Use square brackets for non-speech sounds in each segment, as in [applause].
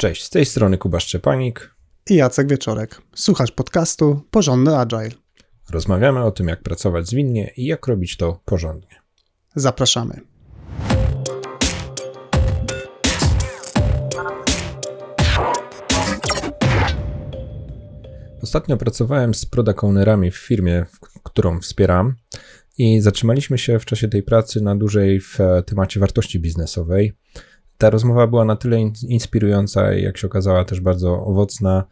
Cześć, z tej strony Kuba Szczepanik. I Jacek Wieczorek. Słuchasz podcastu Porządny Agile. Rozmawiamy o tym, jak pracować zwinnie i jak robić to porządnie. Zapraszamy. Ostatnio pracowałem z product ownerami w firmie, którą wspieram i zatrzymaliśmy się w czasie tej pracy na dłużej w temacie wartości biznesowej. Ta rozmowa była na tyle inspirująca i jak się okazała też bardzo owocna,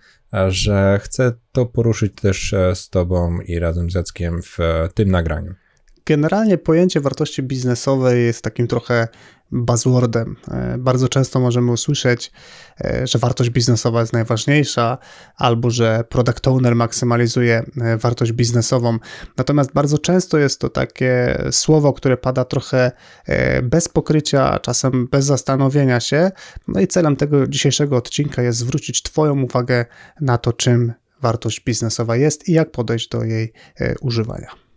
że chcę to poruszyć też e, z Tobą i razem z Jackiem w e, tym nagraniu. Generalnie pojęcie wartości biznesowej jest takim trochę buzzwordem. E, bardzo często możemy usłyszeć, e, że wartość biznesowa jest najważniejsza, albo że product owner maksymalizuje e, wartość biznesową. Natomiast bardzo często jest to takie słowo, które pada trochę bez pokrycia, czasem bez zastanowienia się. No i celem tego dzisiejszego odcinka jest zwrócić Twoją uwagę na to, czym wartość biznesowa jest i jak podejść do jej używania.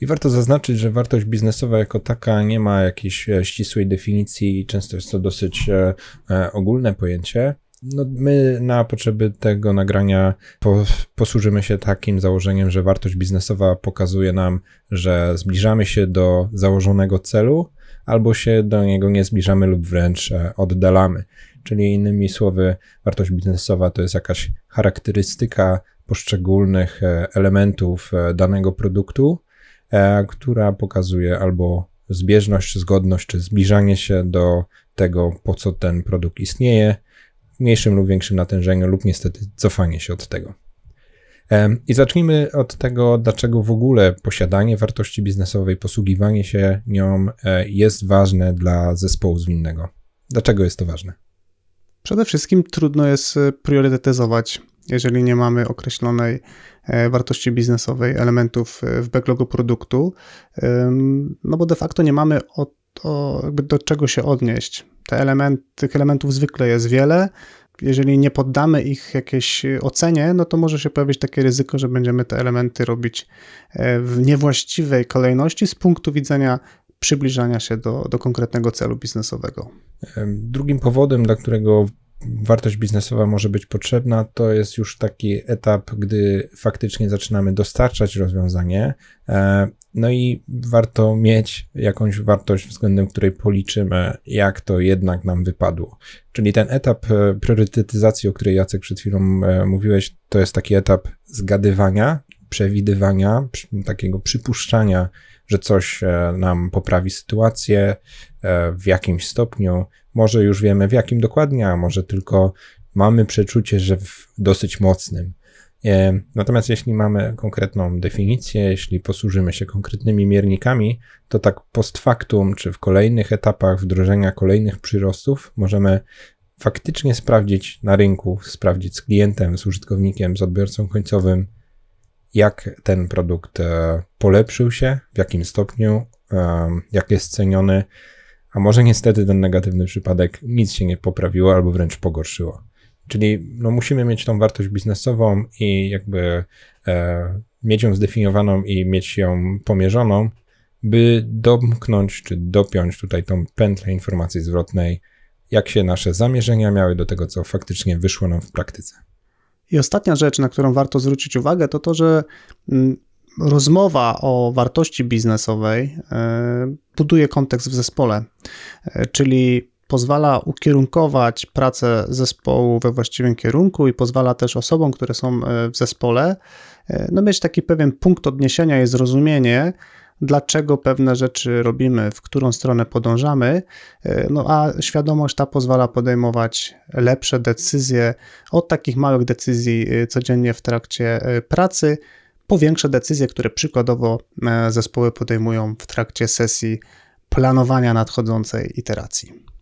I warto zaznaczyć, że wartość biznesowa jako taka nie ma jakiejś e, ścisłej definicji i często jest to dosyć e, e, ogólne pojęcie. No, my na potrzeby tego nagrania po, posłużymy się takim założeniem, że wartość biznesowa pokazuje nam, że zbliżamy się do założonego celu, albo się do niego nie zbliżamy lub wręcz oddalamy. Czyli innymi słowy, wartość biznesowa to jest jakaś charakterystyka poszczególnych elementów danego produktu, która pokazuje albo zbieżność, zgodność, czy zbliżanie się do tego, po co ten produkt istnieje, w mniejszym lub większym natężeniu, lub niestety cofanie się od tego. E, I zacznijmy od tego, dlaczego w ogóle posiadanie wartości biznesowej, posługiwanie się nią e, jest ważne dla zespołu zwinnego. Dlaczego jest to ważne? Przede wszystkim trudno jest priorytetyzować jeżeli nie mamy określonej e, wartości biznesowej, elementów e, w backlogu produktu, no bo de facto nie mamy o, o do czego się odnieść. Te element, tych elementów zwykle jest wiele. Jeżeli nie poddamy ich jakiejś ocenie, no to może się pojawić takie ryzyko, że będziemy te elementy robić e, w niewłaściwej kolejności z punktu widzenia przybliżania się do, do konkretnego celu biznesowego. Drugim powodem, dla którego wartość biznesowa może być potrzebna, to jest już taki etap, gdy faktycznie zaczynamy dostarczać rozwiązanie. E, no i warto mieć jakąś wartość, względem której policzymy, jak to jednak nam wypadło. Czyli ten etap e, priorytetyzacji, o której Jacek przed chwilą e, mówiłeś, to jest taki etap zgadywania, przewidywania, takiego przypuszczania, że coś nam poprawi sytuację w jakimś stopniu, może już wiemy w jakim dokładnie, a może tylko mamy przeczucie, że w dosyć mocnym. E, natomiast jeśli mamy konkretną definicję, jeśli posłużymy się konkretnymi miernikami, to tak post factum, czy w kolejnych etapach wdrożenia kolejnych przyrostów, możemy faktycznie sprawdzić na rynku, sprawdzić z klientem, z użytkownikiem, z odbiorcą końcowym, jak ten produkt e, polepszył się, w jakim stopniu, e, jak jest ceniony, a może niestety ten negatywny przypadek nic się nie poprawiło albo wręcz pogorszyło. Czyli no, musimy mieć tą wartość biznesową i jakby e, mieć ją zdefiniowaną i mieć ją pomierzoną, by domknąć czy dopiąć tutaj tą pętlę informacji zwrotnej, jak się nasze zamierzenia miały do tego, co faktycznie wyszło nam w praktyce. I ostatnia rzecz, na którą warto zwrócić uwagę, to to, że mm, rozmowa o wartości biznesowej e, buduje kontekst w zespole, e, czyli pozwala ukierunkować pracę zespołu we właściwym kierunku i pozwala też osobom, które są e, w zespole, no mieć taki pewien punkt odniesienia i zrozumienie, dlaczego pewne rzeczy robimy, w którą stronę podążamy, no a świadomość ta pozwala podejmować lepsze decyzje od takich małych decyzji codziennie w trakcie pracy, po większe decyzje, które przykładowo e, zespoły podejmują w trakcie sesji planowania nadchodzącej iteracji.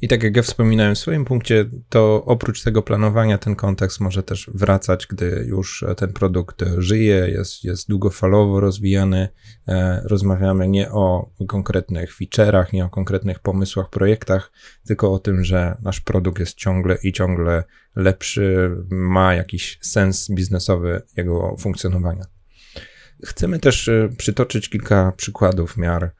I tak jak ja wspominałem w swoim punkcie, to oprócz tego planowania ten kontekst może też wracać, gdy już ten produkt żyje, jest, jest długofalowo rozwijany. E, rozmawiamy nie o konkretnych feature'ach, nie o konkretnych pomysłach, projektach, tylko o tym, że nasz produkt jest ciągle i ciągle lepszy, ma jakiś sens biznesowy jego funkcjonowania. Chcemy też e, przytoczyć kilka przykładów miar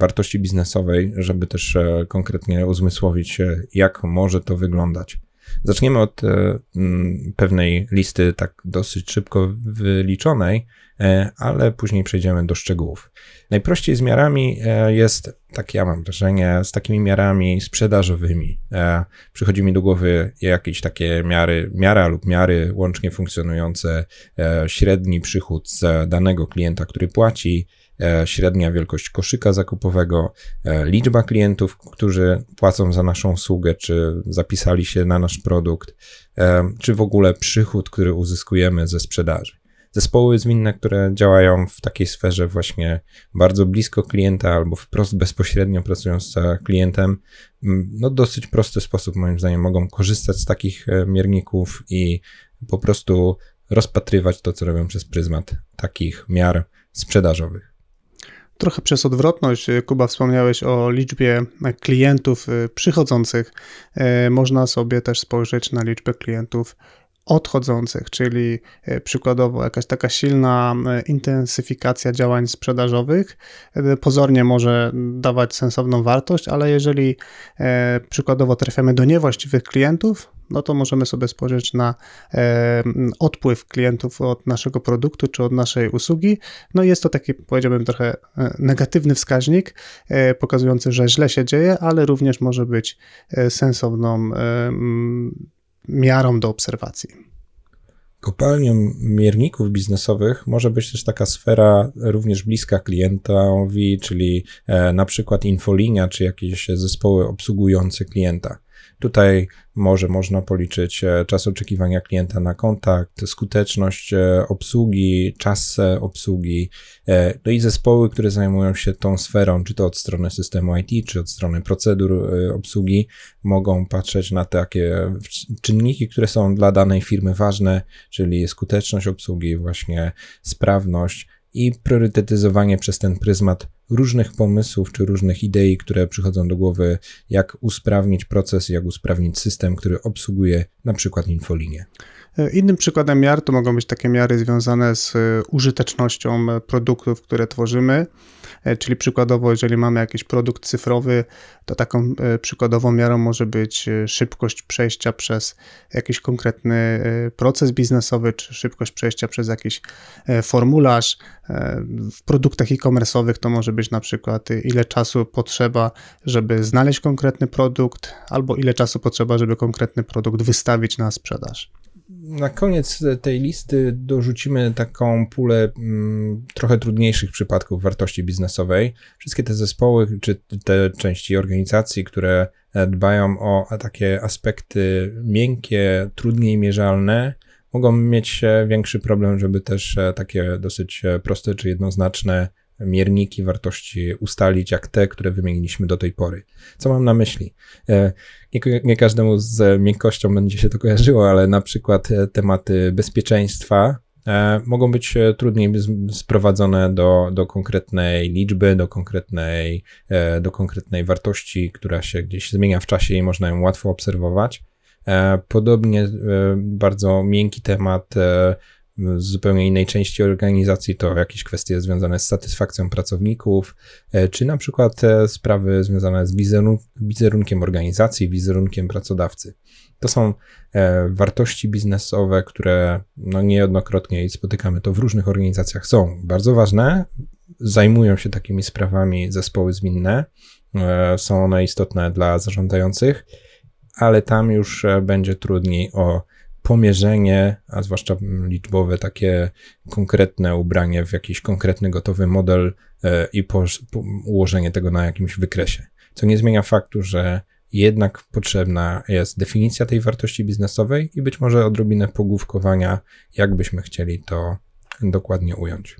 wartości biznesowej, żeby też e, konkretnie uzmysłowić, e, jak może to wyglądać. Zaczniemy od e, pewnej listy, tak dosyć szybko wyliczonej, e, ale później przejdziemy do szczegółów. Najprościej z miarami e, jest, tak ja mam wrażenie, z takimi miarami sprzedażowymi. E, Przychodzi mi do głowy jakieś takie miary, miara lub miary łącznie funkcjonujące, e, średni przychód z danego klienta, który płaci, e, średnia wielkość koszyka zakupowego, e, liczba klientów, którzy płacą za naszą usługę, czy zapisali się na nasz produkt, e, czy w ogóle przychód, który uzyskujemy ze sprzedaży. Zespoły zwinne, które działają w takiej sferze właśnie bardzo blisko klienta albo wprost bezpośrednio pracują z klientem, no dosyć prosty sposób moim zdaniem mogą korzystać z takich e, mierników i po prostu rozpatrywać to, co robią przez pryzmat takich miar sprzedażowych. Trochę przez odwrotność, y, Kuba, wspomniałeś o liczbie klientów y, przychodzących. E, Można sobie też spojrzeć na liczbę klientów odchodzących, czyli e, przykładowo jakaś taka silna e, intensyfikacja działań sprzedażowych e, pozornie może dawać sensowną wartość, ale jeżeli przykładowo trafiamy do niewłaściwych klientów, no to możemy sobie spojrzeć na odpływ klientów od naszego produktu czy od naszej usługi. No jest to taki, powiedziałbym, trochę negatywny wskaźnik, pokazujący, że źle się dzieje, ale również może być sensowną miarą do obserwacji. Kopalnią mierników biznesowych może być też taka sfera również bliska klientowi, czyli e, na przykład infolinia, czy jakieś zespoły obsługujące klienta. Tutaj może można policzyć e, czas oczekiwania klienta na kontakt, skuteczność e, obsługi, czas e, obsługi, no i zespoły, które zajmują się tą sferą, czy to od strony systemu IT, czy od strony procedur obsługi, mogą patrzeć na takie czynniki, które są dla danej firmy ważne, czyli skuteczność obsługi, właśnie sprawność i priorytetyzowanie przez ten pryzmat różnych pomysłów czy różnych idei, które przychodzą do głowy, jak usprawnić proces, jak usprawnić system, który obsługuje na przykład infolinię. E, Innym przykładem miar to mogą być takie miary związane z e, użytecznością e, produktów, które tworzymy. Czyli przykładowo, jeżeli mamy jakiś produkt cyfrowy, to taką przykładową miarą może być szybkość przejścia przez jakiś konkretny proces biznesowy, czy szybkość przejścia przez jakiś formularz. W produktach e-commerce'owych to może być na przykład ile czasu potrzeba, żeby znaleźć konkretny produkt, albo ile czasu potrzeba, żeby konkretny produkt wystawić na sprzedaż. Na koniec tej listy dorzucimy taką pulę mm, trochę trudniejszych przypadków wartości biznesowej. Wszystkie te zespoły, czy te części organizacji, które e, dbają o takie aspekty miękkie, trudniej mierzalne, mogą mieć e, większy problem, żeby też e, takie dosyć proste czy jednoznaczne mierniki wartości ustalić, jak te, które wymieniliśmy do tej pory. Co mam na myśli? E, Nie, nie każdemu z miękkością będzie się to kojarzyło, ale na przykład e, tematy bezpieczeństwa e, mogą być trudniej sprowadzone do, do konkretnej liczby, do konkretnej, do konkretnej wartości, która się gdzieś zmienia w czasie i można ją łatwo obserwować. Podobnie bardzo miękki temat z zupełnie innej części organizacji to jakieś kwestie związane z satysfakcją pracowników, e, czy na przykład e, sprawy związane z wizerun- wizerunkiem organizacji, wizerunkiem pracodawcy. To są e, wartości biznesowe, które no, niejednokrotnie spotykamy to w różnych organizacjach, są bardzo ważne, zajmują się takimi sprawami zespoły zwinne, są one istotne dla zarządzających, ale tam już będzie trudniej o pomierzenie, a zwłaszcza liczbowe, takie konkretne ubranie w jakiś konkretny gotowy model e, i ułożenie tego na jakimś wykresie. Co nie zmienia faktu, że jednak potrzebna jest definicja tej wartości biznesowej i być może odrobinę pogłówkowania, jak byśmy chcieli to dokładnie ująć.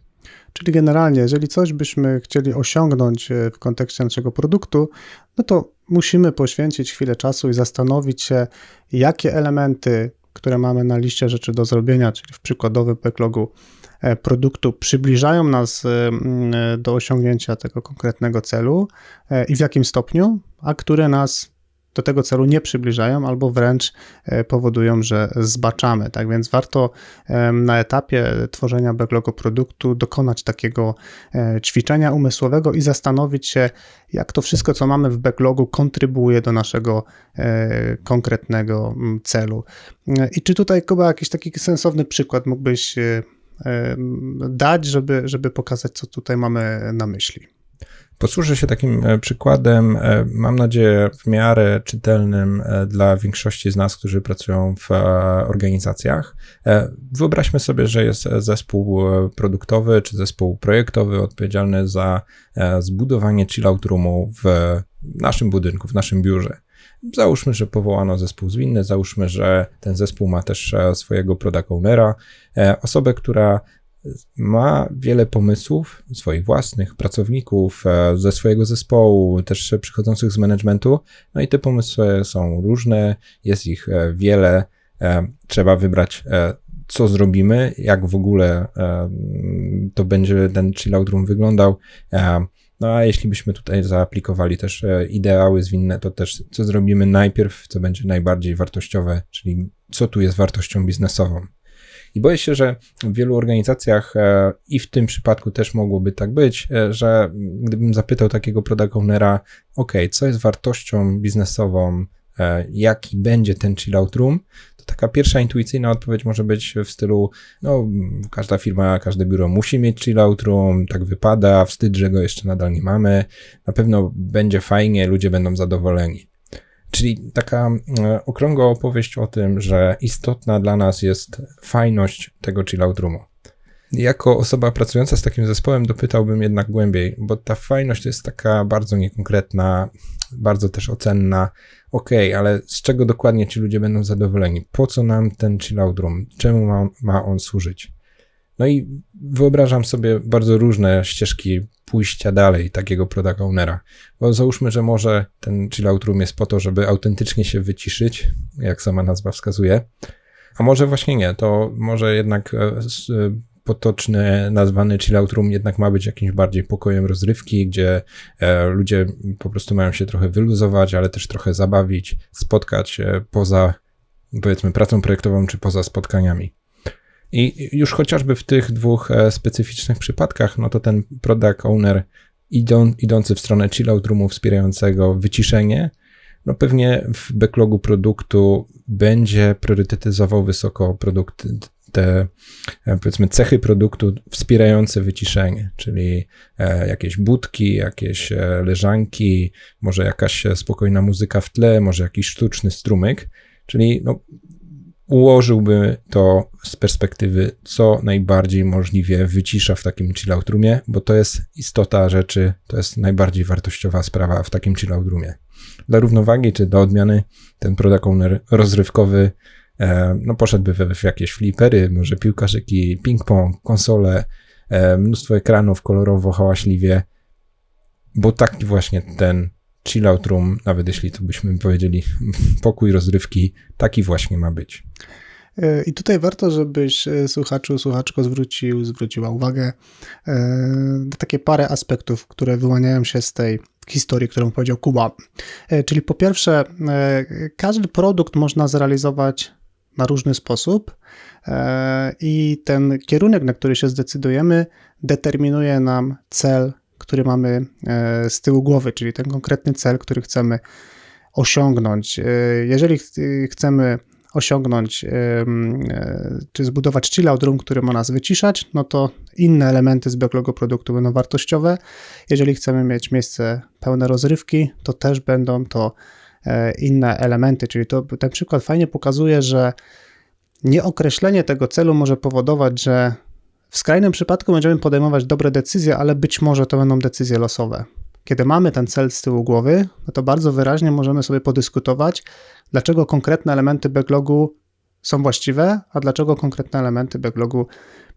Czyli generalnie, jeżeli coś byśmy chcieli osiągnąć e, w kontekście naszego produktu, no to musimy poświęcić chwilę czasu i zastanowić się, jakie elementy, które mamy na liście rzeczy do zrobienia, czyli w przykładowym backlogu e, produktu, przybliżają nas e, e, do osiągnięcia tego konkretnego celu i w jakim stopniu, a które nas do tego celu nie przybliżają albo wręcz e, powodują, że zbaczamy. Tak więc warto na etapie tworzenia backlogu produktu dokonać takiego e, ćwiczenia umysłowego i zastanowić się, jak to wszystko, co mamy w backlogu, kontrybuuje do naszego e, konkretnego celu. I czy tutaj, Kuba, jakiś taki sensowny przykład mógłbyś dać, żeby, żeby pokazać, co tutaj mamy na myśli? Posłużę się takim e, przykładem, e, mam nadzieję, w miarę czytelnym e, dla większości z nas, którzy pracują w organizacjach. Wyobraźmy sobie, że jest zespół produktowy czy zespół projektowy odpowiedzialny za zbudowanie chillout roomu w naszym budynku, w naszym biurze. Załóżmy, że powołano zespół zwinny, załóżmy, że ten zespół ma też swojego product ownera, osobę, która ma wiele pomysłów swoich własnych, pracowników, e, ze swojego zespołu, też przychodzących z managementu. No i te pomysły są różne, jest ich e, wiele. E, trzeba wybrać, co zrobimy, jak w ogóle to będzie ten chillout room wyglądał. No a jeśli byśmy tutaj zaaplikowali też ideały zwinne, to też co zrobimy najpierw, co będzie najbardziej wartościowe, czyli co tu jest wartością biznesową. I boję się, że w wielu organizacjach e, i w tym przypadku też mogłoby tak być, e, że gdybym zapytał takiego product ownera, ok, co jest wartością biznesową, e, jaki będzie ten chillout room, to taka pierwsza intuicyjna odpowiedź może być w stylu, no każda firma, każde biuro musi mieć chillout room, tak wypada, wstyd, że go jeszcze nadal nie mamy, na pewno będzie fajnie, ludzie będą zadowoleni. Czyli taka e, okrągła opowieść o tym, że istotna dla nas jest fajność tego chillout roomu. Jako osoba pracująca z takim zespołem dopytałbym jednak głębiej, bo ta fajność jest taka bardzo niekonkretna, bardzo też ocenna. Ok, ale z czego dokładnie ci ludzie będą zadowoleni? Po co nam ten chillout room? Czemu ma, ma on służyć? No i wyobrażam sobie bardzo różne ścieżki pójścia dalej takiego product ownera. Bo załóżmy, że może ten chillout room jest po to, żeby autentycznie się wyciszyć, jak sama nazwa wskazuje, a może właśnie nie, to może jednak e, potoczny, nazwany chillout room jednak ma być jakimś bardziej pokojem rozrywki, gdzie e, ludzie po prostu mają się trochę wyluzować, ale też trochę zabawić, spotkać poza powiedzmy pracą projektową czy poza spotkaniami. I już chociażby w tych dwóch e, specyficznych przypadkach, no to ten product owner idą, idący w stronę chillout roomu wspierającego wyciszenie, no pewnie w backlogu produktu będzie priorytetyzował wysoko produkt, te e, powiedzmy cechy produktu wspierające wyciszenie, czyli e, jakieś budki, jakieś leżanki, może jakaś spokojna muzyka w tle, może jakiś sztuczny strumyk, czyli no, ułożyłby to z perspektywy, co najbardziej możliwie wycisza w takim chillout roomie, bo to jest istota rzeczy, to jest najbardziej wartościowa sprawa w takim chillout roomie. Dla równowagi czy dla odmiany ten product owner rozrywkowy e, no poszedłby w, w jakieś flipery, może piłkarzyki, ping-pong, konsole, e, mnóstwo ekranów kolorowo, hałaśliwie, bo taki właśnie ten chillout room, nawet jeśli to byśmy powiedzieli [laughs] pokój rozrywki, taki właśnie ma być. E, I tutaj warto, żebyś e, słuchaczu, słuchaczko zwrócił, zwróciła uwagę e, na takie parę aspektów, które wyłaniają się z tej historii, którą powiedział Kuba. Czyli po pierwsze, każdy produkt można zrealizować na różny sposób i ten kierunek, na który się zdecydujemy, determinuje nam cel, który mamy z tyłu głowy, czyli ten konkretny cel, który chcemy osiągnąć. Jeżeli chcemy osiągnąć e, czy zbudować chillout room, który ma nas wyciszać, no to inne elementy z backlogu produktu będą wartościowe. Jeżeli chcemy mieć miejsce pełne rozrywki, to też będą to e, inne elementy, czyli to, ten przykład fajnie pokazuje, że nieokreślenie tego celu może powodować, że w skrajnym przypadku będziemy podejmować dobre decyzje, ale być może to będą decyzje losowe. Kiedy mamy ten cel z tyłu głowy, no to bardzo wyraźnie możemy sobie podyskutować, dlaczego konkretne elementy backlogu są właściwe, a dlaczego konkretne elementy backlogu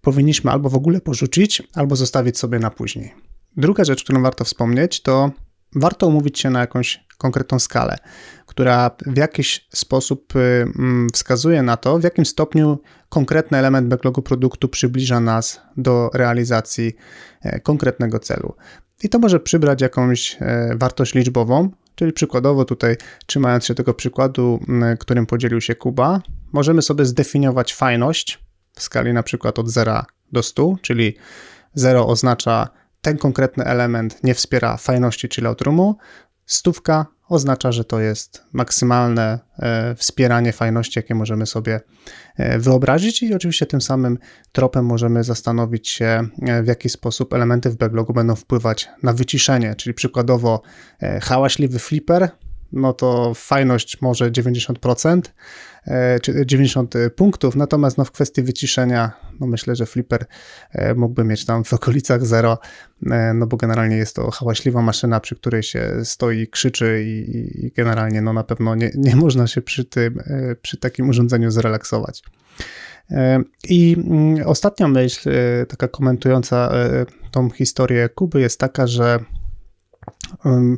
powinniśmy albo w ogóle porzucić, albo zostawić sobie na później. Druga rzecz, którą warto wspomnieć, to warto umówić się na jakąś konkretną skalę, która w jakiś sposób y, mm, wskazuje na to, w jakim stopniu konkretny element backlogu produktu przybliża nas do realizacji e, konkretnego celu. I to może przybrać jakąś e, wartość liczbową, Czyli przykładowo tutaj, trzymając się tego przykładu, którym podzielił się Kuba, możemy sobie zdefiniować fajność w skali na przykład od 0 do 100, czyli 0 oznacza ten konkretny element nie wspiera fajności chillout roomu, stówka oznacza, że to jest maksymalne e, wspieranie fajności, jakie możemy sobie e, wyobrazić i oczywiście tym samym tropem możemy zastanowić się, e, w jaki sposób elementy w backlogu będą wpływać na wyciszenie, czyli przykładowo hałaśliwy flipper, no to fajność może 90%, e, czy 90 punktów, natomiast no w kwestii wyciszenia, no myślę, że flipper e, mógłby mieć tam w okolicach 0, e, no bo generalnie jest to hałaśliwa maszyna, przy której się stoi, krzyczy i, i generalnie no na pewno nie, nie można się przy tym, e, przy takim urządzeniu zrelaksować. E, I mm, ostatnia myśl, e, taka komentująca e, tą historię Kuby, jest taka, że em,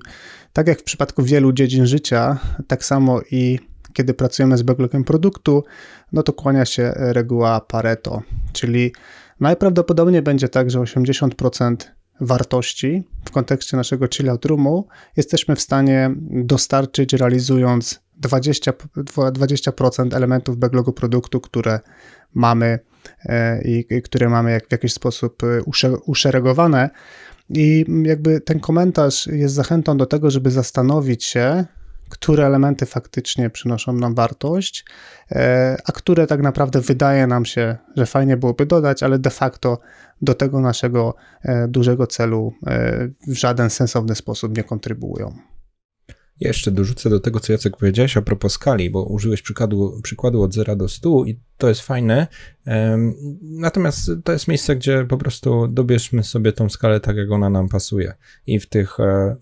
tak jak w przypadku wielu dziedzin życia, tak samo i kiedy pracujemy z backlogiem produktu, no to kłania się reguła Pareto, czyli najprawdopodobniej będzie tak, że 80% wartości w kontekście naszego chillout roomu jesteśmy w stanie dostarczyć realizując 20%, 20% elementów backlogu produktu, które mamy e, i które mamy jak, w jakiś sposób e, usze- uszeregowane. I jakby ten komentarz jest zachętą do tego, żeby zastanowić się, które elementy faktycznie przynoszą nam wartość, e, a które tak naprawdę wydaje nam się, że fajnie byłoby dodać, ale de facto do tego naszego e, dużego celu e, w żaden sensowny sposób nie Jeszcze dorzucę do tego, co Jacek powiedziałeś a propos skali, bo użyłeś przykładu, przykładu od 0 do 100 i to jest fajne. Natomiast to jest miejsce, gdzie po prostu dobierzmy sobie tą skalę tak, jak ona nam pasuje. I w tych e,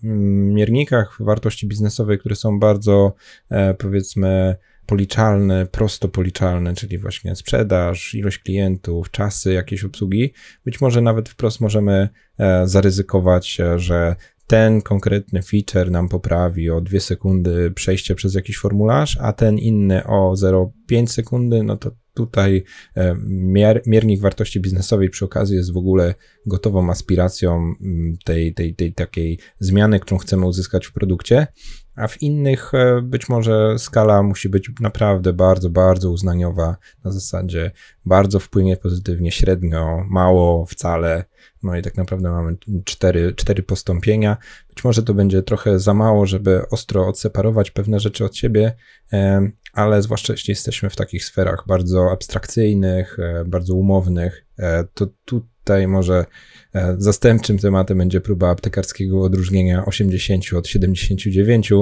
miernikach wartości biznesowej, które są bardzo, e, powiedzmy, policzalne, prosto policzalne, czyli właśnie sprzedaż, ilość klientów, czasy jakiejś obsługi, być może nawet wprost możemy e, zaryzykować, że ten konkretny feature nam poprawi o 2 sekundy przejście przez jakiś formularz, a ten inny o 0,5 sekundy, no to tutaj e, miar, miernik wartości biznesowej przy okazji jest w ogóle gotową aspiracją mm, tej, tej, tej takiej zmiany, którą chcemy uzyskać w produkcie, a w innych e, być może skala musi być naprawdę bardzo, bardzo uznaniowa na zasadzie bardzo wpłynie pozytywnie, średnio, mało, wcale. No i tak naprawdę mamy cztery, cztery postąpienia. Być może to będzie trochę za mało, żeby ostro odseparować pewne rzeczy od siebie, em, ale zwłaszcza jeśli jesteśmy w takich sferach bardzo abstrakcyjnych, e, bardzo umownych, e, to tutaj może e, zastępczym tematem będzie próba aptekarskiego odróżnienia 80 od 79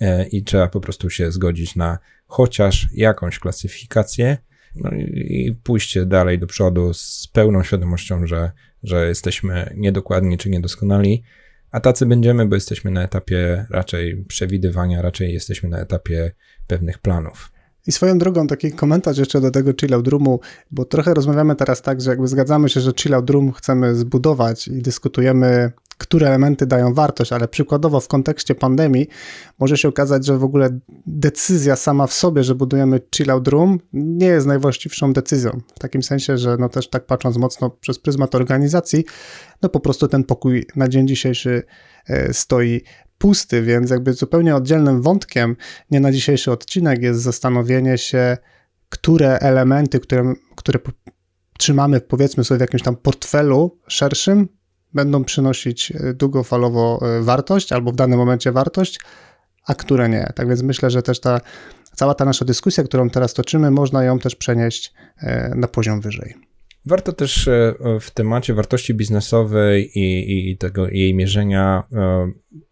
e, i trzeba po prostu się zgodzić na chociaż jakąś klasyfikację no i pójście dalej do przodu z pełną świadomością, że, że jesteśmy niedokładni czy niedoskonali, a tacy będziemy, bo jesteśmy na etapie raczej przewidywania, raczej jesteśmy na etapie pewnych planów. I swoją drogą taki komentarz jeszcze do tego chillout roomu, bo trochę rozmawiamy teraz tak, że jakby zgadzamy się, że chillout room chcemy zbudować i dyskutujemy, które elementy dają wartość, ale przykładowo w kontekście pandemii może się okazać, że w ogóle decyzja sama w sobie, że budujemy chillout room nie jest najwłaściwszą decyzją. W takim sensie, że no też tak patrząc mocno przez pryzmat organizacji, no po prostu ten pokój na dzień dzisiejszy e, stoi pusty, więc jakby zupełnie oddzielnym wątkiem, nie na dzisiejszy odcinek, jest zastanowienie się, które elementy, które, które trzymamy powiedzmy sobie w jakimś tam portfelu szerszym, będą przynosić e, długofalowo e, wartość albo w danym momencie wartość, a które nie. Tak więc myślę, że też ta cała ta nasza dyskusja, którą teraz toczymy, można ją też przenieść e, na poziom wyżej. Warto też w temacie wartości biznesowej i, i tego jej mierzenia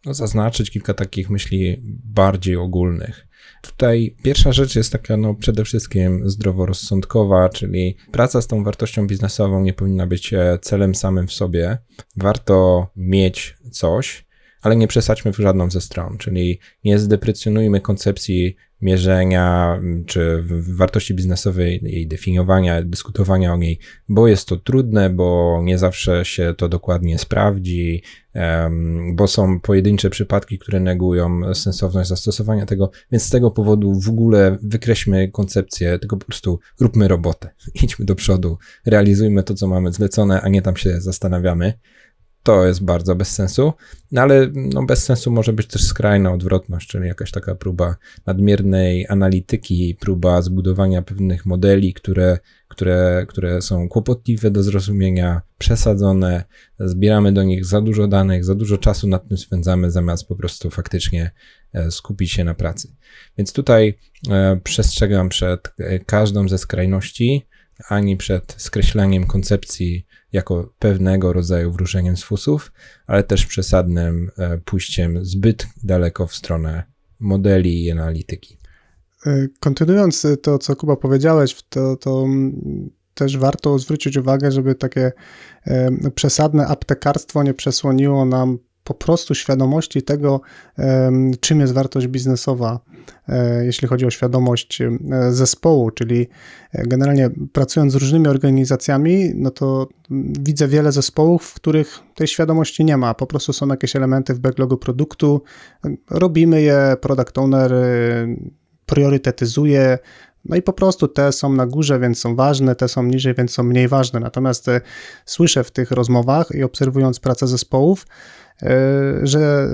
no, zaznaczyć kilka takich myśli bardziej ogólnych. Tutaj pierwsza rzecz jest taka no, przede wszystkim zdroworozsądkowa, czyli praca z tą wartością biznesową nie powinna być e, celem samym w sobie. Warto mieć coś, ale nie przesadźmy w żadną ze stron, czyli nie zdeprecjonujmy koncepcji mierzenia czy wartości biznesowej, jej definiowania, dyskutowania o niej, bo jest to trudne, bo nie zawsze się to dokładnie sprawdzi, bo są pojedyncze przypadki, które negują sensowność zastosowania tego, więc z tego powodu w ogóle wykreślmy koncepcję, tylko po prostu róbmy robotę, [laughs] idźmy do przodu, realizujmy to, co mamy zlecone, a nie tam się zastanawiamy. To jest bardzo bez sensu, no ale no bez sensu może być też skrajna odwrotność, czyli jakaś taka próba nadmiernej analityki, próba zbudowania pewnych modeli, które, które, które są kłopotliwe do zrozumienia, przesadzone, zbieramy do nich za dużo danych, za dużo czasu nad tym spędzamy, zamiast po prostu faktycznie e, skupić się na pracy. Więc tutaj e, przestrzegam przed e, każdą ze skrajności, ani przed skreślaniem koncepcji jako pewnego rodzaju wróżeniem z fusów, ale też przesadnym e, pójściem zbyt daleko w stronę modeli i analityki. E, kontynuując to, co Kuba powiedziałeś, to, to mm, też warto zwrócić uwagę, żeby takie e, przesadne aptekarstwo nie przesłoniło nam po prostu świadomości tego, czym jest wartość biznesowa, e, jeśli chodzi o świadomość zespołu, czyli e, generalnie pracując z różnymi organizacjami, no to widzę wiele zespołów, w których tej świadomości nie ma. Po prostu są jakieś elementy w backlogu produktu, robimy je, product owner priorytetyzuje, no i po prostu te są na górze, więc są ważne, te są niżej, więc są mniej ważne. Natomiast słyszę w tych rozmowach i obserwując pracę zespołów, E, że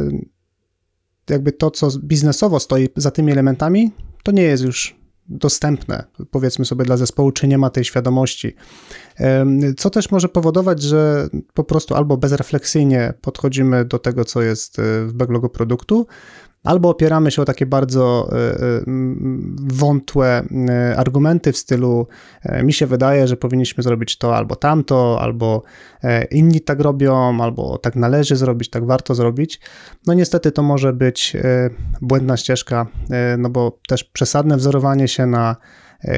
jakby to, co biznesowo stoi za tymi elementami, to nie jest już dostępne, powiedzmy sobie, dla zespołu, czy nie ma tej świadomości. E, co też może powodować, że po prostu albo bezrefleksyjnie podchodzimy do tego, co jest e, w backlogu produktu, albo opieramy się o takie bardzo e, e, wątłe e, argumenty w stylu mi się wydaje, że powinniśmy zrobić to albo tamto, albo inni tak robią, albo tak należy zrobić, tak warto zrobić. No niestety to może być błędna ścieżka, no bo też przesadne wzorowanie się na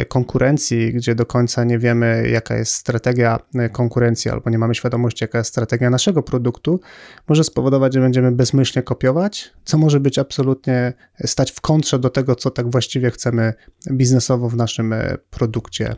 konkurencji, gdzie do końca nie wiemy, jaka jest strategia e, konkurencji, albo nie mamy świadomości, jaka jest strategia naszego produktu, może spowodować, że będziemy bezmyślnie kopiować, co może być absolutnie stać w kontrze do tego, co tak właściwie chcemy biznesowo w naszym e, produkcie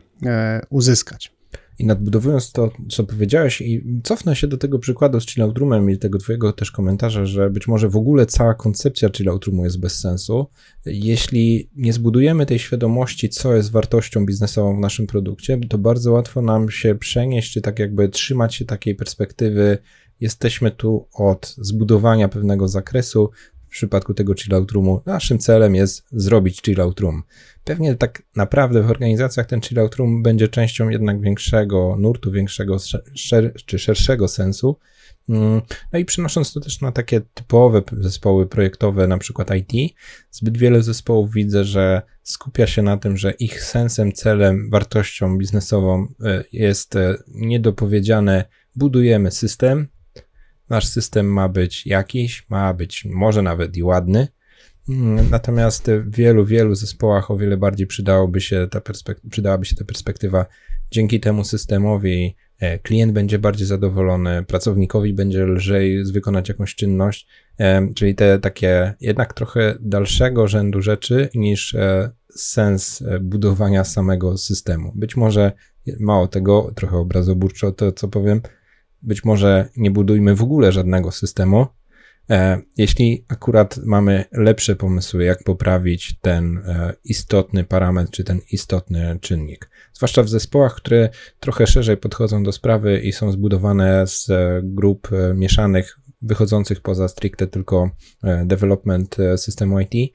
uzyskać. I nadbudowując to, co powiedziałeś, i cofnę się do tego przykładu z chillout roomem i tego twojego też komentarza, że być może w ogóle cała koncepcja chillout roomu jest bez sensu, jeśli nie zbudujemy tej świadomości, co jest wartością biznesową w naszym produkcie, to bardzo łatwo nam się przenieść, czy tak jakby trzymać się takiej perspektywy, jesteśmy tu od zbudowania pewnego zakresu, w przypadku tego chillout roomu, naszym celem jest zrobić chillout room. Pewnie tak naprawdę w organizacjach ten chillout room będzie częścią jednak większego nurtu, większego szer czy szerszego sensu. Mm, no i przenosząc to też na takie typowe zespoły projektowe, na przykład IT, zbyt wiele zespołów widzę, że skupia się na tym, że ich sensem, celem, wartością biznesową e, jest e, niedopowiedziane, budujemy system, Nasz system ma być jakiś, ma być może nawet i ładny. Mm, natomiast w wielu, wielu zespołach o wiele bardziej przydałoby się ta przydałaby się ta perspektywa. Dzięki temu systemowi e, klient będzie bardziej zadowolony, pracownikowi będzie lżej wykonać jakąś czynność, e, czyli te takie jednak trochę dalszego rzędu rzeczy niż e, sens budowania samego systemu. Być może mało tego, trochę obrazoburczo to, co powiem, być może nie budujmy w ogóle żadnego systemu. E, jeśli akurat mamy lepsze pomysły, jak poprawić ten e, istotny parametr czy ten istotny czynnik, zwłaszcza w zespołach, które trochę szerzej podchodzą do sprawy i są zbudowane z e, grup mieszanych, wychodzących poza stricte tylko development systemu IT,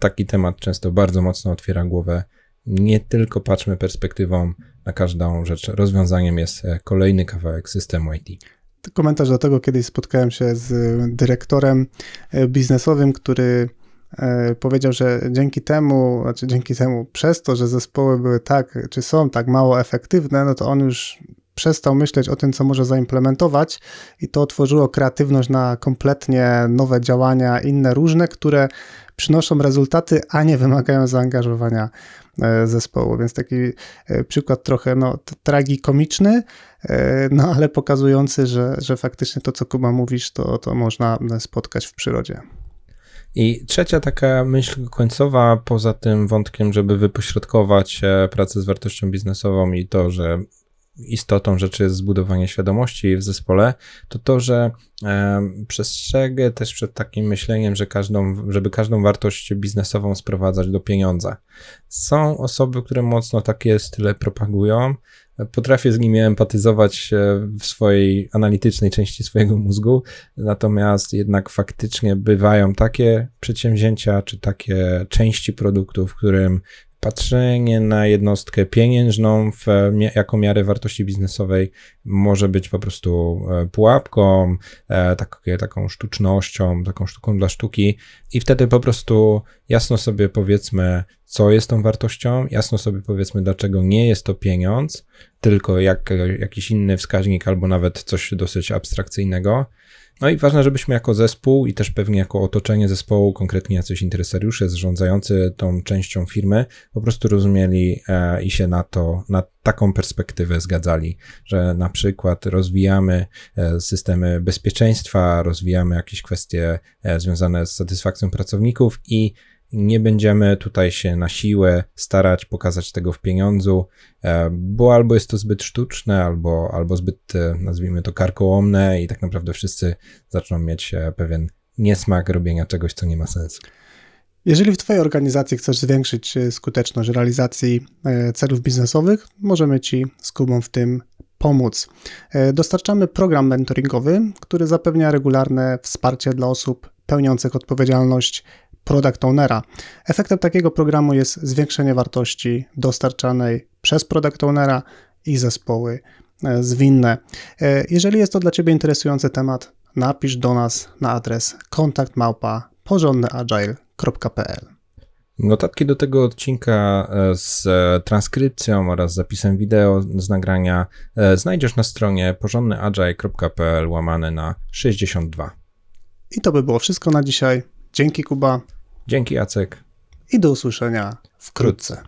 taki temat często bardzo mocno otwiera głowę. Nie tylko patrzmy perspektywą na każdą rzecz rozwiązaniem jest e, kolejny kawałek systemu IT. Komentarz do tego, kiedyś spotkałem się z dyrektorem e, biznesowym, który e, powiedział, że dzięki temu, znaczy dzięki temu, przez to, że zespoły były tak, czy są tak mało efektywne, no to on już przestał myśleć o tym, co może zaimplementować, i to otworzyło kreatywność na kompletnie nowe działania, inne różne, które przynoszą rezultaty, a nie wymagają zaangażowania e, zespołu. Więc taki e, przykład trochę no, tragikomiczny, e, no ale pokazujący, że, że faktycznie to, co Kuba mówisz, to, to można spotkać w przyrodzie. I trzecia taka myśl końcowa, poza tym wątkiem, żeby wypośrodkować pracę z wartością biznesową i to, że istotą rzeczy jest zbudowanie świadomości w zespole, to to, że e, przestrzegę też przed takim myśleniem, że każdą, żeby każdą wartość biznesową sprowadzać do pieniądza. Są osoby, które mocno takie style propagują. Potrafię z nimi empatyzować w swojej analitycznej części swojego mózgu, natomiast jednak faktycznie bywają takie przedsięwzięcia czy takie części produktu, w którym patrzenie na jednostkę pieniężną w, jako miarę wartości biznesowej może być po prostu e, pułapką, e, takie, taką sztucznością, taką sztuką dla sztuki i wtedy po prostu jasno sobie powiedzmy, co jest tą wartością, jasno sobie powiedzmy, dlaczego nie jest to pieniądz, tylko jak, jakiś inny wskaźnik albo nawet coś dosyć abstrakcyjnego. No i ważne, żebyśmy jako zespół i też pewnie jako otoczenie zespołu, konkretnie jacyś interesariusze zarządzający tą częścią firmy, po prostu rozumieli e, i się na to, na taką perspektywę zgadzali, że na przykład rozwijamy e, systemy bezpieczeństwa, rozwijamy jakieś kwestie e, związane z satysfakcją pracowników i nie będziemy tutaj się na siłę starać pokazać tego w pieniądzu, e, bo albo jest to zbyt sztuczne, albo, albo zbyt, e, nazwijmy to, karkołomne i tak naprawdę wszyscy zaczną mieć e, pewien niesmak robienia czegoś, co nie ma sensu. Jeżeli w Twojej organizacji chcesz zwiększyć skuteczność realizacji celów biznesowych, możemy Ci z Kubą w tym pomóc. Dostarczamy program mentoringowy, który zapewnia regularne wsparcie dla osób pełniących odpowiedzialność product ownera. Efektem takiego programu jest zwiększenie wartości dostarczanej przez product ownera i zespoły e, zwinne. E, Jeżeli jest to dla Ciebie interesujący temat, napisz do nas na adres kontaktmałpa porządnyagile.pl. Notatki do tego odcinka e, z transkrypcją oraz zapisem wideo z nagrania znajdziesz na stronie porządnyagile.pl łamane na 62. I to by było wszystko na dzisiaj. Dzięki Kuba Dzięki Jacek. i do usłyszenia wkrótce.